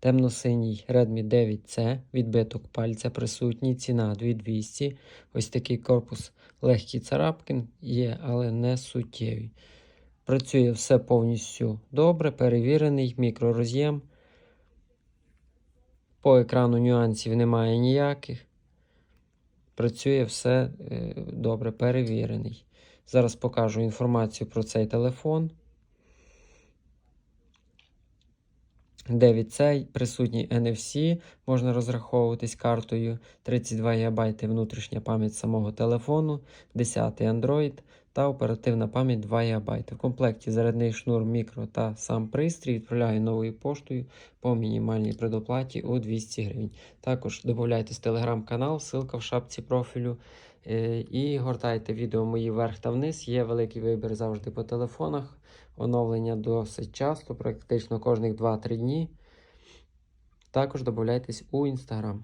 Темно-синій Redmi 9C, відбиток пальця присутній, ціна 2200. Ось такий корпус легкі царапки є, але не суттєві. Працює все повністю добре, перевірений, мікророз'єм. По екрану нюансів немає ніяких. Працює все е, добре, перевірений. Зараз покажу інформацію про цей телефон. 9C, присутній NFC, можна розраховуватись картою 32 ГБ внутрішня пам'ять самого телефону, 10 Android та оперативна пам'ять 2 ГБ. В комплекті зарядний шнур мікро та сам пристрій відправляю новою поштою по мінімальній предоплаті у 200 гривень. Також додайтесь телеграм-канал, ссылка в шапці профілю. Е, І гортайте відео мої вверх та вниз. Є великий вибір завжди по телефонах. Оновлення досить часто, практично кожних 2-3 дні. Також додайтесь у інстаграм.